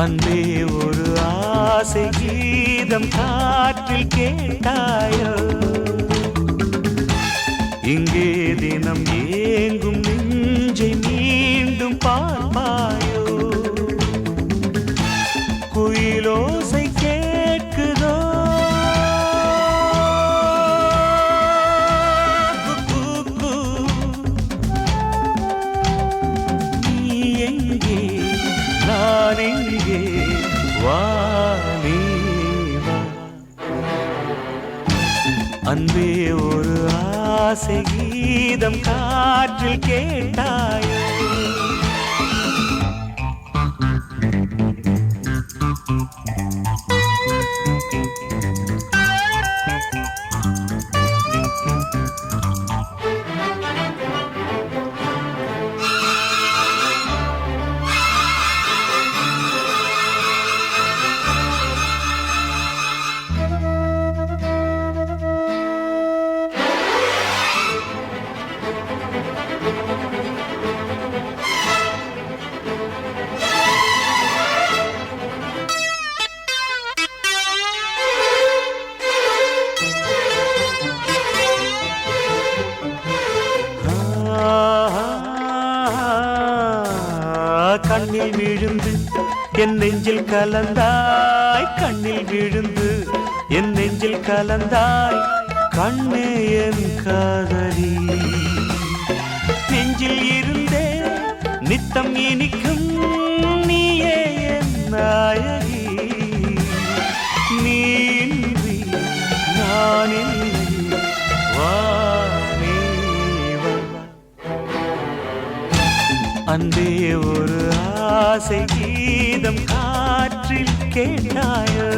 அன்பே ஒரு ஆசை கீதம் காற்றில் கேட்டாயோ? இங்கே தினம் ஏங்கும் நான் எங்கே அன்பே ஒரு ஆசை கீதம் காற்றில் கேட்டாயே. கண்ணில் விழுந்து என் நெஞ்சில் கலந்தாய் கண்ணில் விழுந்து என் நெஞ்சில் கலந்தாய் கண்ணே என் காதலி. நெஞ்சில் இருந்தே நித்தம் இனிக்கும் நீயே என் நாயகி. நீன்றி நான் நீ வா அன்பே ஒரு ஆசை கீதம் காற்றில் கேட்டாயோ?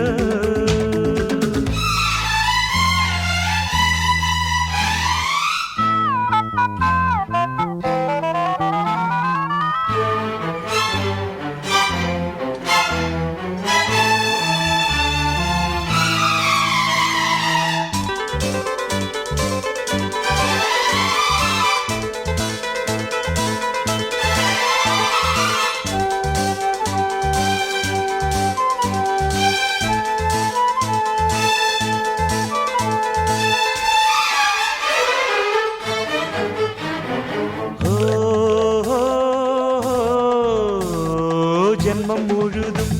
ஜென்மம் முழுதும்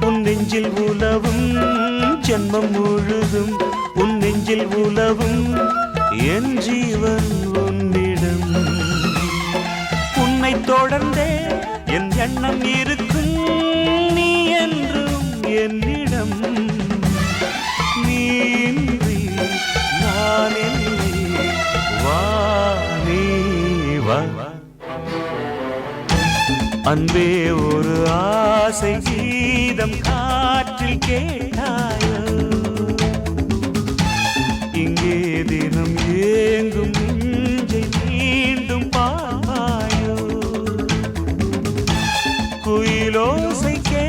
உன் நெஞ்சில் உலவும் ஜென்மம் முழுதும் உன் நெஞ்சில் உலவும் என் ஜீவன் உன்னிடம். உன்னை தொடர்ந்தே என் எண்ணம் இருக்கும். அன்பே ஒரு ஆசை கீதம் காற்றில் கேட்டாயோ? இங்கே தினம் ஏங்கும் நெஞ்சை மீண்டும் பார்ப்பாயோ? குயிலோசை கே